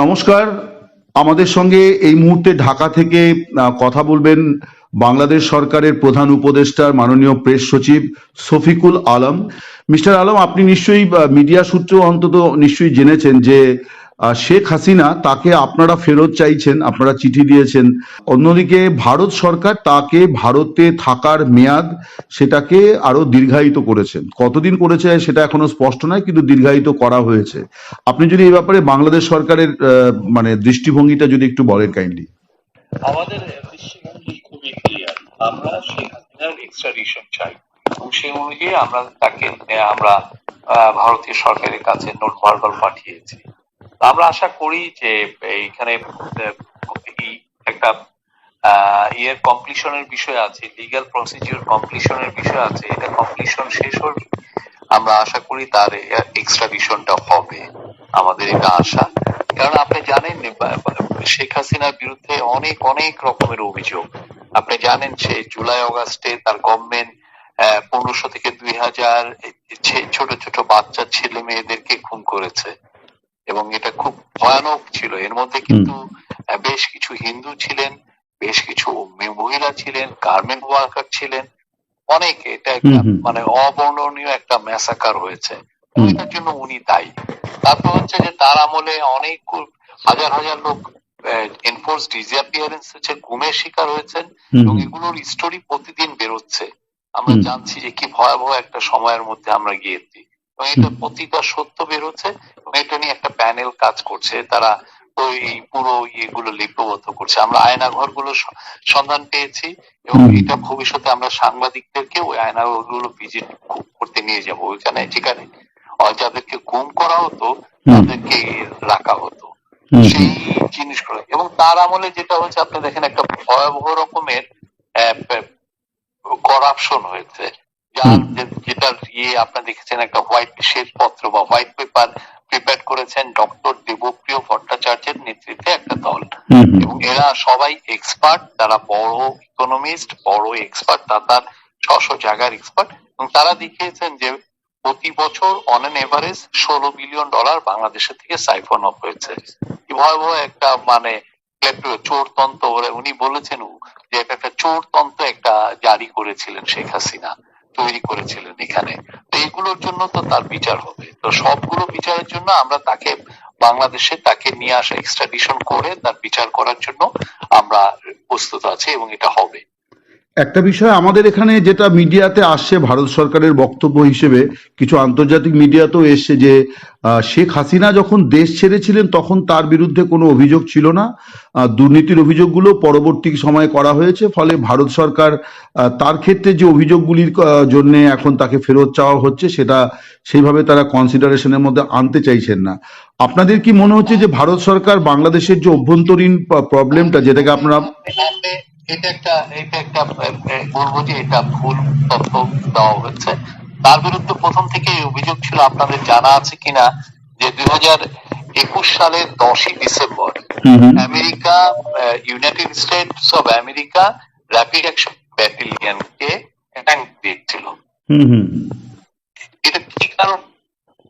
নমস্কার। আমাদের সঙ্গে এই মুহূর্তে ঢাকা থেকে কথা বলবেন বাংলাদেশ সরকারের প্রধান উপদেষ্টার মাননীয় প্রেস সচিব শফিকুল আলম। মিস্টার আলম, আপনি নিশ্চয়ই মিডিয়া সূত্র অন্তত নিশ্চয়ই জেনেছেন যে শেখ হাসিনা তাকে আপনারা ফেরত চাইছেন, আপনারা চিঠি দিয়েছেন। অন্যদিকে ভারত সরকার তাকে ভারতে থাকার মেয়াদ সেটাকে আরও দীর্ঘায়িত করেছেন। কতদিন করেছে সেটা এখনও স্পষ্ট নয়, কিন্তু দীর্ঘায়িত করা হয়েছে। আপনি যদি এই ব্যাপারে বাংলাদেশ সরকারের মানে দৃষ্টিভঙ্গিটা যদি একটু বলেন কাইন্ডলি আমাদের দৃষ্টিভঙ্গি খুবই ক্লিয়ার আমরা সেই অনুযায়ী আমরা তাকে, আমরা ভারতীয় সরকারের কাছে নোট ভার্বাল পাঠিয়েছি। আমরা আশা করি যে এইখানে একটা ইয়ের কমপ্লিশনের বিষয় আছে লিগ্যাল প্রসিডিউর কমপ্লিশনের বিষয় আছে, এটা কমপ্লিশন শেষ হলে আমরা আশা করি তার এক্সট্রাডিশনটা হবে আমাদের এটা আশা। কারণ আপনি জানেন, শেখ হাসিনার বিরুদ্ধে অনেক অনেক রকমের অভিযোগ। আপনি জানেন সে জুলাই অগাস্টে তার গভর্নমেন্ট পনেরোশো থেকে দুই হাজার, ছোট ছোট বাচ্চা, ছেলে মেয়েদেরকে খুন করেছে। এবং এটা খুব ভয়ানক ছিল। এর মধ্যে কিন্তু বেশ কিছু হিন্দু ছিলেন বেশ কিছু মহিলা ছিলেন গার্মেন্ট ওয়ার্কার ছিলেন অনেক এটা একটা। মানে অবর্ণনীয় একটা ম্যাসাকার হয়েছে। এটার জন্য উনি দায়ী। তারপর হচ্ছে যে তার আমলে অনেক হাজার হাজার লোক এনফোর্স ডিসঅ্যাপিয়ারেন্স হচ্ছে গুমের শিকার হয়েছেন এবং এগুলোর স্টোরি প্রতিদিন বেরোচ্ছে। আমরা জানছি যে কি ভয়াবহ একটা সময়ের মধ্যে আমরা গিয়েছি। এবং এটা প্রতিটা সত্য বেরোচ্ছে এবং এটা নিয়ে একটা প্যানেল কাজ করছে। তারা ওই পুরো ইয়েগুলো লিপিবদ্ধ করছে। আমরা আয়নাঘরগুলো সন্ধান পেয়েছি এবং এটা ভবিষ্যতে আমরা সাংবাদিকদেরকে ওই আয়নাঘরগুলো ভিজিট করতে নিয়ে যাব। ওইখানে যেখানে যাদেরকে গুম করা হতো তাদেরকে রাখা হতো। সেই জিনিসগুলো। এবং তার আমলে যেটা হচ্ছে আপনি দেখেন একটা ভয়াবহ রকমের করাপশন হয়েছে। যার যেটার ইয়ে আপনি দেখেছেন একটা হোয়াইট শ্বেতপত্র বা হোয়াইট পেপার প্রিপেয়ার করেছেন ডক্টর দেবপ্রিয় ভট্টাচার্যের নেতৃত্বে একটা দল। এবং এরা সবাই এক্সপার্ট তারা বড় ইকোনমিস্ট বড় এক্সপার্ট তার স্ব জায়গার এক্সপার্ট এবং তারা দেখিয়েছেন যে প্রতি বছর অন এন এভারেজ ষোলো বিলিয়ন ডলার বাংলাদেশের থেকে সাইফন অফ হয়েছে। ভয়াবহ একটা মানে চোরতন্ত্র উনি বলেছেন যে একটা চোরতন্ত্র একটা জারি করেছিলেন শেখ হাসিনা। তৈরি করেছিলেন এখানে। তো এগুলোর জন্য তো তার বিচার হবে। তো সবগুলো বিচারের জন্য আমরা তাকে, বাংলাদেশে তাকে নিয়ে আসা এক্সট্রাডিশন করে তার বিচার করার জন্য আমরা প্রস্তুত আছি এবং এটা হবে। একটা বিষয়, আমাদের এখানে যেটা মিডিয়াতে আসছে, ভারত সরকারের বক্তব্য হিসেবে কিছু আন্তর্জাতিক মিডিয়াতেও এসছে যে শেখ হাসিনা যখন দেশ ছেড়েছিলেন, তখন তার বিরুদ্ধে কোনো অভিযোগ ছিল না। দুর্নীতির অভিযোগগুলো পরবর্তী সময়ে করা হয়েছে, ফলে ভারত সরকার তার ক্ষেত্রে যে অভিযোগগুলির জন্য এখন তাকে ফেরত চাওয়া হচ্ছে, সেটা সেইভাবে তারা কনসিডারেশনের মধ্যে আনতে চাইছেন না। আপনাদের কি মনে হচ্ছে যে ভারত সরকার বাংলাদেশের যে অভ্যন্তরীণ প্রবলেমটা যেটাকে আপনারা এটা একটা এটা একটা বলব যে এটা ভুল তথ্য দেওয়া হচ্ছে। তার বিরুদ্ধে প্রথম থেকে অভিযোগ ছিল আপনাদের জানা আছে কিনা যে দুই হাজার একুশ সালের দশই December. America United States of America rapid action ব্যাটালিয়নকে attack দিয়েছিল। এটা কি কারণ?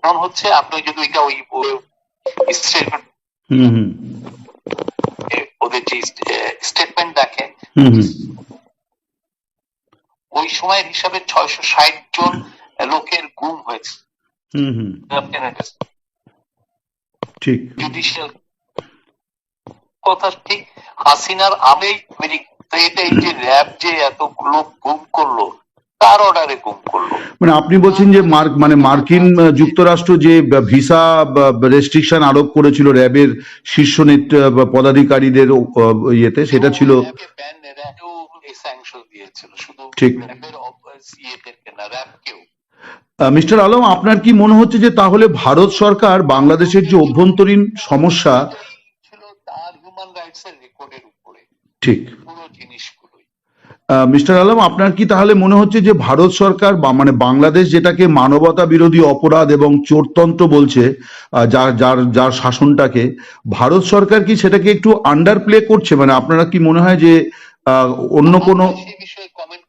কারণ হচ্ছে আপনি যদি ওইটা ওই ওদের যে স্টেটমেন্ট হুম ওই সময়ের হিসাবে ছয়শো ষাট জন লোকের গুম হয়েছে ঠিক জুডিশিয়াল কথা ঠিক হাসিনার যে র্যাব যে এতগুলো গুম করল তার অর্ডারে গুম করল মানে আপনি বলছেন যে মার্ক মানে মার্কিন যুক্তরাষ্ট্র যে ভিসা রেস্ট্রিকশন আরোপ করেছিল র্যাবের শীর্ষ নেত- পদাধিকারীদের ইয়েতে সেটা ছিল দিয়েছিল। শুধু ঠিক। র্যাবের ইয়েদেরকে না র্যাবকেও মিস্টার আলম আপনার কি মনে হচ্ছে যে তাহলে ভারত সরকার বাংলাদেশের যে অভ্যন্তরীণ সমস্যা ঠিক। মিস্টার আলম আপনার কি তাহলে মনে হচ্ছে যে ভারত সরকার বা মানে বাংলাদেশ যেটাকে মানবতা বিরোধী অপরাধ এবং চোরতন্ত্র বলছে যার যার যার শাসনটাকে ভারত সরকার কি সেটাকে একটু আন্ডার প্লে করছে? মানে আপনারা কি মনে হয় যে আহ, অন্য কোনো বিষয়ে কমেন্ট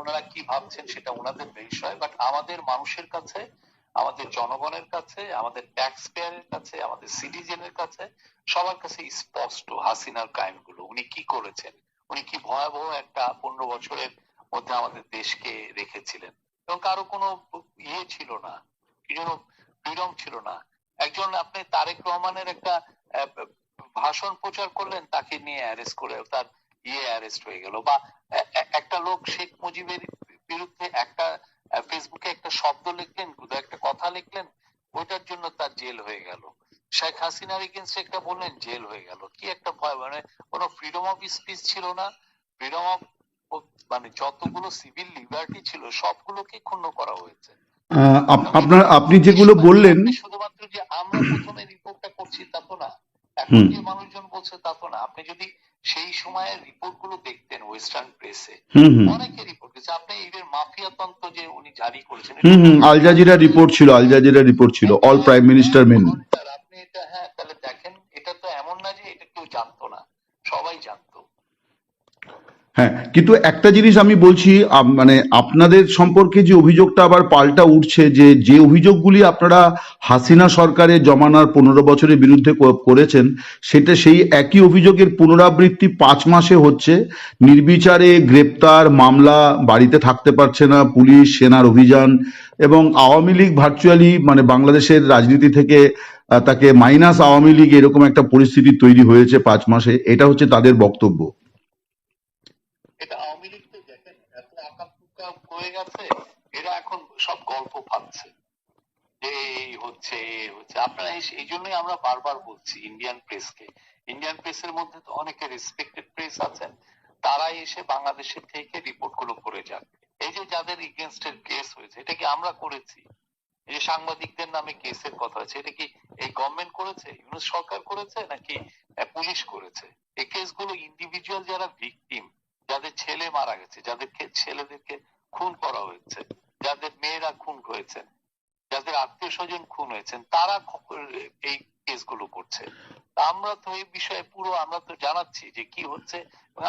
ওনারা কি ভাবছেন সেটা ওনাদের বিষয় বাট আমাদের মানুষের কাছে, আমাদের জনগণের কাছে, আমাদের ট্যাক্স পেয়ারের কাছে, আমাদের সিটিজেনের কাছে সবার কাছে স্পষ্ট হাসিনার ক্রাইমগুলো উনি কি করেছেন? উনি কি ভয়াবহ একটা পনেরো বছরের মধ্যে আমাদের দেশকে রেখেছিলেন? এবং কারও কোনো ইয়ে ছিল না, কি যেন ফ্রিডম ছিল না। একজন আপনি তারেক রহমানের একটা ভাষণ প্রচার করলেন, তাকে নিয়ে অ্যারেস্ট করে তার ইয়ে অ্যারেস্ট হয়ে গেল বা একটা লোক শেখ মুজিবের বিরুদ্ধে একটা ফেসবুকে একটা শব্দ লিখলেন শুধু একটা কথা লিখলেন ওইটার জন্য তার জেল হয়ে গেল। শেখ হাসিনার এগেনস্ট একটা বললেন জেল হয়ে গেল। কি একটা ভয় মানে কোনো ফ্রিডম অফ স্পিচ ছিল না? ফ্রিডম অফ মানে যতগুলো সিভিল লিবার্টি ছিল সবগুলোকে ক্ষুণ্ণ করা হয়েছে। আপনার আপনি যেগুলো বললেন শুধুমাত্র যে আমরা প্রথমে রিপোর্টটা করছি তা তো না। এখন যে মানুষজন বলছে তা তো না। আপনি যদি সেই সময়ের রিপোর্টগুলো দেখতেন ওয়েস্টার্ন প্রেসে অনেকে রিপোর্ট করেছে আপনি এদের মাফিয়া তন্ত্র যে উনি জারি করেছেন হুম হুম আল জাজিরা রিপোর্ট ছিল আল জাজিরা রিপোর্ট ছিল অল প্রাইম মিনিস্টার মেন আপনি এটা হ্যাঁ তাহলে দেখেন এটা তো এমন না যে এটা কেউ জানতো না। সবাই জানতো। হ্যাঁ কিন্তু একটা জিনিস আমি বলছি মানে আপনাদের সম্পর্কে যে অভিযোগটা আবার পাল্টা উঠছে যে যে অভিযোগগুলি আপনারা হাসিনা সরকারের জমানার পনেরো বছরের বিরুদ্ধে করেছেন, সেটা সেই একই অভিযোগের পুনরাবৃত্তি পাঁচ মাসে হচ্ছে। নির্বিচারে গ্রেপ্তার, মামলা বাড়িতে থাকতে পারছে না, পুলিশ, সেনার অভিযান এবং আওয়ামী লীগ ভার্চুয়ালি মানে বাংলাদেশের রাজনীতি থেকে তাকে মাইনাস আওয়ামী লীগ এরকম একটা পরিস্থিতি তৈরি হয়েছে পাঁচ মাসে, এটা হচ্ছে তাদের বক্তব্য। এটা আওয়ামী লীগ তো দেখেন, এত আকাঙ্ক্ষা হয়ে গেছে, এরা এখন সব গল্প পাচ্ছে যে এই হচ্ছে হচ্ছে। আপনারা এই জন্যই আমরা বারবার বলছি ইন্ডিয়ান প্রেসকে ইন্ডিয়ান প্রেসের মধ্যে তো অনেকে রেসপেক্টেড প্রেস আছেন তারা এসে বাংলাদেশের থেকে রিপোর্টগুলো করে যাক। এই যে যাদের এগেনস্টের কেস হয়েছে, এটা কি আমরা করেছি? এই যে সাংবাদিকদের নামে কেসের কথা হয়েছে, এটা কি এই গভর্নমেন্ট করেছে? ইউনুস সরকার করেছে নাকি পুলিশ করেছে? এই কেসগুলো ইন্ডিভিজুয়াল যারা ভিকটিম যাদের ছেলে মারা গেছে, যাদেরকে ছেলেদেরকে খুন করা হয়েছে, যাদের মেয়েরা খুন হয়েছে, যাদের আত্মীয় স্বজন খুন হয়েছেন, তারা এই কেসগুলো করছে। আমরা তো এই বিষয়ে পুরো, আমরা তো জানাচ্ছি যে কি হচ্ছে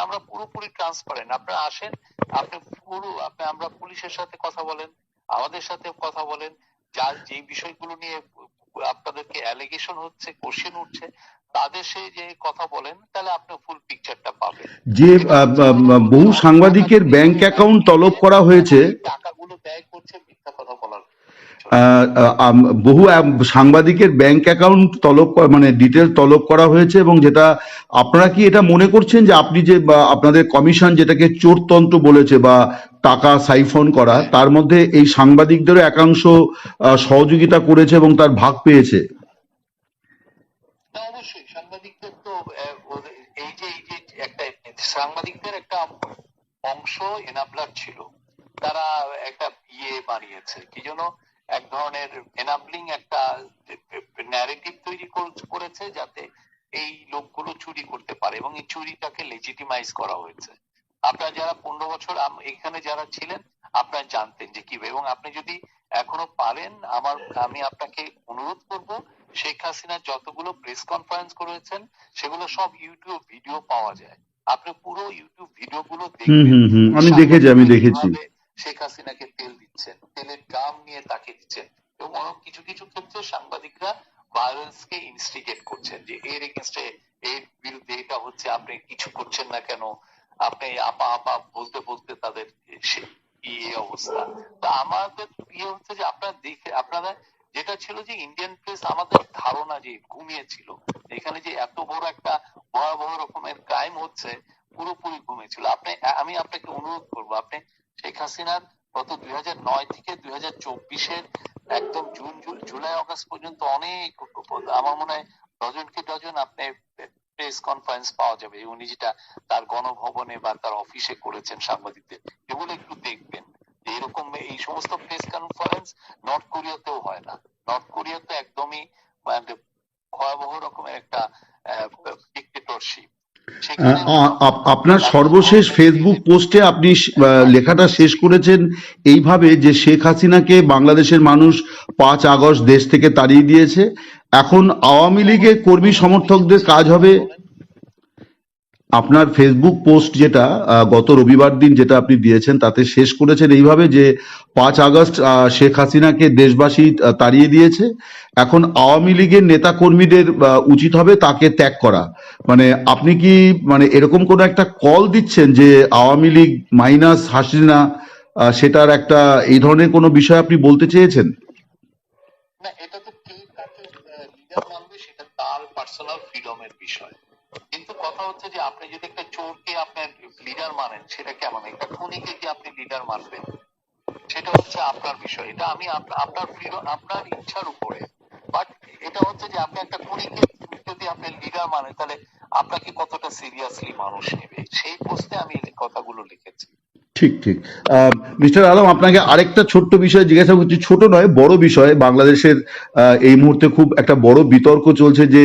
আমরা পুরোপুরি ট্রান্সপারেন্ট আপনারা আসেন, আপনি পুরো, আপনি, আমরা পুলিশের সাথে কথা বলেন, আমাদের সাথে কথা বলেন, যার যে বিষয়গুলো নিয়ে আপনাদেরকে অ্যালিগেশন হচ্ছে কোশ্চেন উঠছে তাদের সেই যে কথা বলেন তাহলে আপনি ফুল পিকচারটা পাবেন। যে বহু সাংবাদিকের ব্যাংক অ্যাকাউন্ট তলব করা হয়েছে টাকাগুলো বহু সাংবাদিকের ব্যাংক অ্যাকাউন্ট তলব মানে ডিটেল তলব করা হয়েছে এবং যেটা, আপনারা কি এটা মনে করছেন যে আপনি যে আপনাদের কমিশন যেটাকে চোরতন্ত্র বলেছে বা টাকা সাইফন করা, তার মধ্যে এই সাংবাদিকদেরও একাংশ সহযোগিতা করেছে এবং তার ভাগ পেয়েছে? অবশ্যই। সাংবাদিকদের একটা অংশ এনাবলার ছিল। তারা একটা ইয়ে বানিয়েছে, কি যেন এক ধরনের এনাবলিং একটা ন্যারেটিভ তৈরি করেছে যাতে এই লোকগুলো চুরি করতে পারে এবং এই চুরিটাকে লেজিটিমাইজ করা হয়েছে। আপনারা যারা পনেরো বছর এখানে যারা ছিলেন আপনারা জানতেন যে কি এবং আপনি যদি এখনও পারেন আমার আমি আপনাকে অনুরোধ করব শেখ হাসিনা যতগুলো প্রেস কনফারেন্স করেছেন সেগুলো সব ইউটিউব ভিডিও পাওয়া যায়। আপনি পুরো ইউটিউব ভিডিও গুলো দেখবেন আমি দেখেছি আমি দেখেছি। শেখ হাসিনাকে তেল দিচ্ছেন, তেলের ড্রাম নিয়ে তাকে দিচ্ছেন এবং কিছু কিছু ক্ষেত্রে সাংবাদিকরা ভায়োলেন্স কে ইনস্টিগেট করছেন যে এর এগেনস্টে এর বিরুদ্ধে এটা হচ্ছে, আপনি কিছু করছেন না কেন? আপনি আপা আপা বলতে বলতে তাদের ইয়ে অবস্থা? আমাদের ইয়ে হচ্ছে যে আপনারা দেখে, আপনারা যেটা ছিল যে ইন্ডিয়ান প্রেস আমাদের ধারণা যে ঘুমিয়েছিল, এখানে যে এত বড় একটা ভয়াবহ রকমের ক্রাইম হচ্ছে, পুরোপুরি ঘুমিয়েছিল। আপনি, আমি আপনাকে অনুরোধ করব, আপনি শেখ হাসিনার গত দুই থেকে দুই চব্বিশের একদম জুন জুলাই আগস্ট পর্যন্ত অনেক আমার মনে হয় ডজনকে ডজন আপনি প্রেস কনফারেন্স পাওয়া যাবে। উনি যেটা তার গণভবনে বা তার অফিসে করেছেন সাংবাদিকদের। এগুলো একটু দেখবেন এরকম এই সমস্ত প্রেস কনফারেন্স নর্থ কোরিয়াতেও হয় না। নর্থ কোরিয়াতে একদমই মানে ভয়াবহ রকমের একটা ডিক্টেটরশিপ আপনার সর্বশেষ ফেসবুক পোস্টে আপনি লেখাটা শেষ করেছেন এইভাবে যে শেখ হাসিনাকে বাংলাদেশের মানুষ পাঁচ আগস্ট দেশ থেকে তাড়িয়ে দিয়েছে। এখন আওয়ামী লীগের কর্মী সমর্থকদের কাজ হবে। আপনার ফেসবুক পোস্ট যেটা গত রবিবার দিন যেটা আপনি দিয়েছেন, তাতে শেষ করেছেন এইভাবে যে পাঁচ আগস্ট শেখ হাসিনাকে দেশবাসী তাড়িয়ে দিয়েছে। এখন আওয়ামী লীগের নেতা কর্মীদের উচিত হবে তাকে ত্যাগ করা। মানে আপনি কি মানে এরকম কোনো একটা কল দিচ্ছেন যে আওয়ামী লীগ মাইনাস হাসিনা সেটার একটা, এই ধরনের কোনো বিষয় আপনি বলতে চেয়েছেন? হচ্ছে যে আপনি যদি একটা চোরকে আপনার লিডার মানেন, সেটা কেমন? একটা খুনিকে কি আপনি লিডার মানবেন? সেটা হচ্ছে আপনার বিষয়। এটা আমি আপনার আপনার ইচ্ছার উপরে। বাট এটা হচ্ছে যে আপনি একটা খুনিকে যদি আপনি লিডার মানেন, তাহলে আপনাকে কতটা সিরিয়াসলি মানুষ নেবে? সেই পোস্টে আমি কথাগুলো লিখেছি। ঠিক ঠিক। মিস্টার আলম, আপনাকে আরেকটা ছোট্ট বিষয় জিজ্ঞাসা করছি। ছোট নয়, বড় বিষয়। বাংলাদেশের এই মুহূর্তে খুব একটা বড় বিতর্ক চলছে যে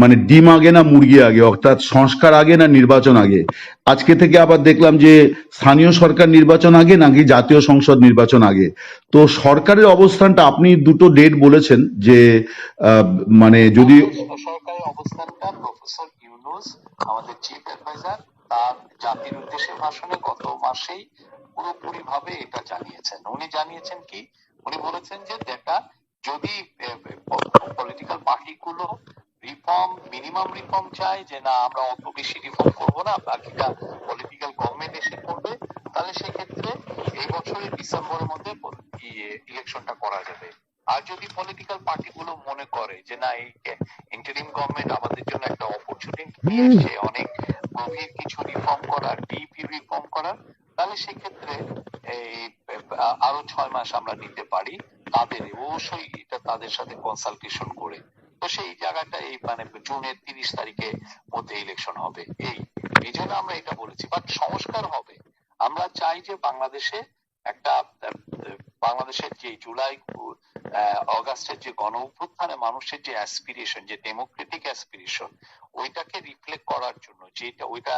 মানে ডিম আগে না মুরগি আগে? অর্থাৎ সংস্কার আগে না নির্বাচন আগে? আজকে থেকে আবার দেখলাম যে, স্থানীয় সরকার নির্বাচন আগে নাকি জাতীয় সংসদ নির্বাচন আগে? তো সরকারের অবস্থানটা আপনি দুটো ডেট বলেছেন যে মানে যদি সরকারের অবস্থানটা প্রফেসর ইউনুস, আমাদের চিফ অ্যাডভাইজার তার জাতির উদ্দেশ্যে ভাষণে গত মাসেই পুরোপুরি ভাবে এটা জানিয়েছেন। উনি জানিয়েছেন কি? উনি বলেছেন যে দেখা যদি পলিটিক্যাল পার্টিগুলো রিফর্ম মিনিমাম রিফর্ম চায় যে না আমরা অত বেশি রিফর্ম করব না বাকিটা পলিটিক্যাল গভর্নমেন্ট এসে করবে তাহলে সেক্ষেত্রে এই বছরের ডিসেম্বরের মধ্যে ইলেকশনটা করা যাবে। আর যদি পলিটিক্যাল পার্টিগুলো মনে করে যে না এই ইন্টারিম গভর্নমেন্ট আমাদের জন্য একটা অপরচুনিটি নিয়ে এসছে অনেক গভীর কিছু রিফর্ম করার ডিপি রিফর্ম করার, তাহলে সেক্ষেত্রে এই, আরও ছয় মাস আমরা নিতে পারি তাদের। অবশ্যই এটা তাদের সাথে কনসালটেশন করে। তো সেই জায়গাটা এই মানে জুনের তিরিশ তারিখে মধ্যে ইলেকশন হবে। এই এই জন্য আমরা এটা বলেছি। বাট সংস্কার হবে। আমরা চাই যে বাংলাদেশে একটা, বাংলাদেশের যে জুলাই অগাস্টের যে গণ অভ্যুত্থানে মানুষের যে অ্যাসপিরেশন যে ডেমোক্রেটিক অ্যাসপিরেশন ওইটাকে রিফ্লেক্ট করার জন্য, যেটা ওইটা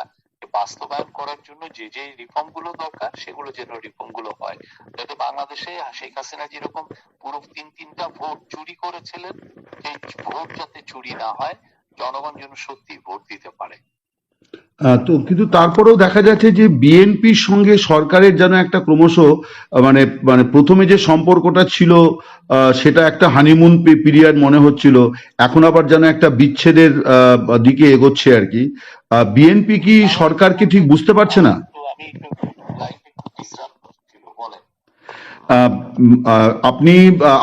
বাস্তবায়ন করার জন্য যে যে রিফর্মগুলো দরকার, সেগুলো যেন রিফর্মগুলো হয়। যাতে বাংলাদেশে শেখ হাসিনা যেরকম পুরো তিন তিনটা ভোট চুরি করেছিলেন, সেই ভোট যাতে চুরি না হয়, জনগণ যেন সত্যি ভোট দিতে পারে। তো কিন্তু তারপরেও দেখা যাচ্ছে যে বিএনপির সঙ্গে সরকারের যেন একটা ক্রমশ মানে মানে প্রথমে যে সম্পর্কটা ছিল সেটা একটা হানিমুন পিরিয়ড মনে হচ্ছিল। এখন আবার যেন একটা বিচ্ছেদের দিকে এগোচ্ছে আর কি। বিএনপি কি সরকারকে ঠিক বুঝতে পারছে না তো আমি একটু লাইফে একটু বিশ্রাম ছিল বলেন আহ, উম, আহ, আপনি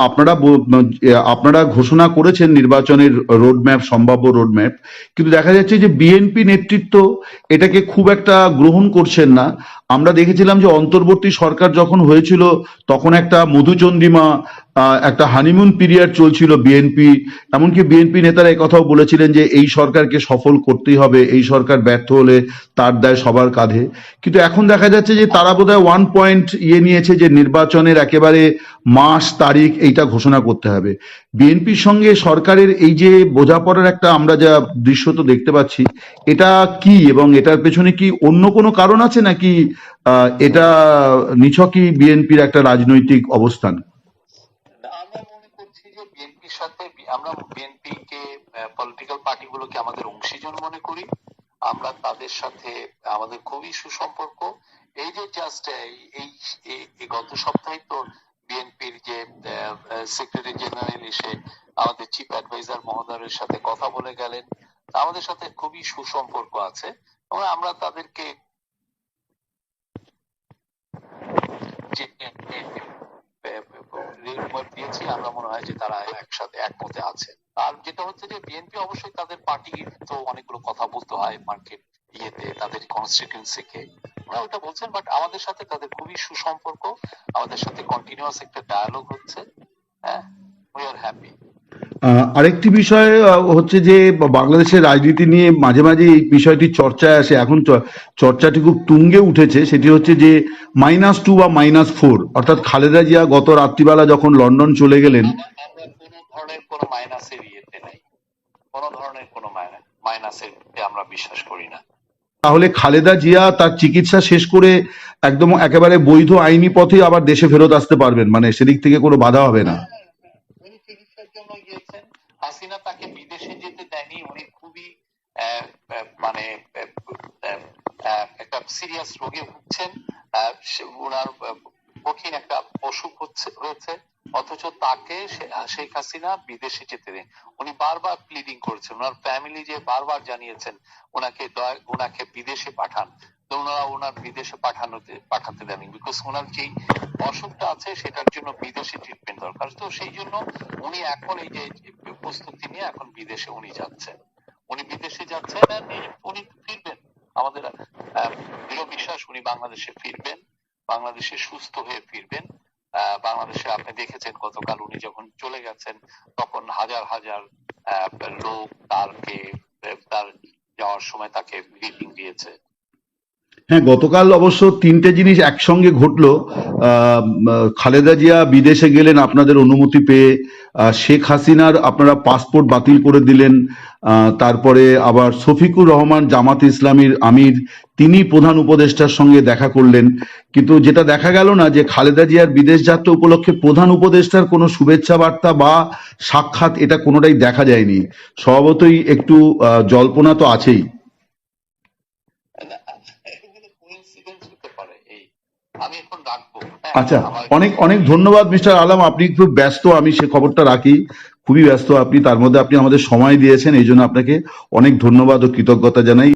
আপনারা আপনারা ঘোষণা করেছেন নির্বাচনের রোডম্যাপ, সম্ভাব্য রোডম্যাপ, কিন্তু দেখা যাচ্ছে যে বিএনপি নেতৃত্ব এটাকে খুব একটা গ্রহণ করছেন না। আমরা দেখেছিলাম যে অন্তর্বর্তী সরকার যখন হয়েছিল, তখন একটা মধুচন্দ্রিমা একটা হানিমুন পিরিয়ড চলছিল বিএনপি এমনকি বিএনপি নেতারা কথাও বলেছিলেন যে এই সরকারকে সফল করতেই হবে, এই সরকার ব্যর্থ হলে তার দায় সবার কাঁধে। কিন্তু এখন দেখা যাচ্ছে যে তারা বোধহয় ওয়ান পয়েন্ট ইয়ে নিয়েছে যে নির্বাচনের একেবারে মাস, তারিখ, এইটা ঘোষণা করতে হবে। বিএনপির সঙ্গে সরকারের এই যে বোঝাপড়ার একটা আমরা যা দৃশ্য তো দেখতে পাচ্ছি, এটা কি এবং এটার পেছনে কি অন্য কোনো কারণ আছে নাকি এটা নিছকই বিএনপির একটা রাজনৈতিক অবস্থান? করছি যে বিএনপির সাথে আমরা বিএনপি কে পলিটিক্যাল পার্টি গুলোকে আমাদের অংশীজন মনে করি। আমরা তাদের সাথে, আমাদের খুবই সুসম্পর্ক। এই যে জাস্ট এই গত সপ্তাহে তো বিএনপির যে সেক্রেটারি জেনারেল এসে আমাদের চিফ অ্যাডভাইজার মহোদয়ের সাথে কথা বলে গেলেন। আমাদের সাথে খুবই সুসম্পর্ক আছে। আমরা তাদেরকে রিপোর্ট দিয়েছি, আমরা মনে হয় যে তারা একসাথে একমতে আছে। আর যেটা হচ্ছে যে বিএনপি অবশ্যই তাদের পার্টি তো অনেকগুলো কথা বলতে হয় মার্কেট ইয়েতে, তাদের কনস্টিটিউন্সিকে ওরা ওটা বলছেন বাট আমাদের সাথে তাদের খুবই সুসম্পর্ক, আমাদের সাথে কন্টিনিউয়াস একটা ডায়ালগ হচ্ছে হ্যাঁ? উই আর হ্যাপি আরেকটি বিষয় হচ্ছে যে বাংলাদেশের রাজনীতি নিয়ে মাঝে মাঝে এই বিষয়টি চর্চায় আসে। এখন চর্চাটি খুব তুঙ্গে উঠেছে। সেটি হচ্ছে যে মাইনাস টু বা মাইনাস ফোর অর্থাৎ খালেদা জিয়া গত রাত্রিবেলা যখন লন্ডন চলে গেলেন ধরনের তাহলে খালেদা জিয়া তার চিকিৎসা শেষ করে একদম একেবারে বৈধ আইনি পথে আবার দেশে ফেরত আসতে পারবেন। মানে সেদিক থেকে কোনো বাধা হবে না। মানে আহ, সিরিয়াস রোগে ভুগছেন ওনার কঠিন একটা অসুখ হচ্ছে হয়েছে অথচ তাকে শেখ হাসিনা বিদেশে যেতে দেন। উনি বারবার প্লিডিং করেছেন ওনার ফ্যামিলি যে বারবার জানিয়েছেন ওনাকে ওনাকে বিদেশে পাঠান। তো ওনারা ওনার বিদেশে পাঠানোতে পাঠাতে দেননি বিকজ ওনার যেই অসুখটা আছে সেটার জন্য বিদেশে ট্রিটমেন্ট দরকার। তো সেই জন্য উনি এখন এই যে প্রস্তুতি নিয়ে এখন বিদেশে উনি যাচ্ছেন। বিদেশে যাচ্ছেন আর উনি- ফিরবেন। আমাদের দৃঢ় বিশ্বাস উনি বাংলাদেশে ফিরবেন, বাংলাদেশে সুস্থ হয়ে ফিরবেন। বাংলাদেশে আপনি দেখেছেন গতকাল উনি যখন চলে গেছেন, তখন হাজার হাজার লোক তারকে তার যাওয়ার সময় তাকে গ্রিটিং দিয়েছে। হ্যাঁ গতকাল অবশ্য তিনটে জিনিস একসঙ্গে ঘটলো। খালেদা জিয়া বিদেশে গেলেন আপনাদের অনুমতি পেয়ে। শেখ হাসিনার আপনারা পাসপোর্ট বাতিল করে দিলেন। তারপরে আবার শফিকুর রহমান, জামাত ইসলামীর আমির, তিনি প্রধান উপদেষ্টার সঙ্গে দেখা করলেন। কিন্তু যেটা দেখা গেল না, যে খালেদা জিয়ার বিদেশ যাত্রা উপলক্ষে প্রধান উপদেষ্টার কোনো শুভেচ্ছা বার্তা বা সাক্ষাৎ এটা কোনোটাই দেখা যায়নি। স্বভাবতই একটু জল্পনা তো আছেই না, এগুলো coincidence হতে পারে এই আমি এখন রাখব হ্যাঁ, আচ্ছা অনেক অনেক ধন্যবাদ মিস্টার আলম। আপনি খুব ব্যস্ত আমি সে খবরটা রাখি। খুবই ব্যস্ত আপনি তার মধ্যে আপনি আমাদের সময় দিয়েছেন এই জন্য আপনাকে অনেক ধন্যবাদ ও কৃতজ্ঞতা জানাই।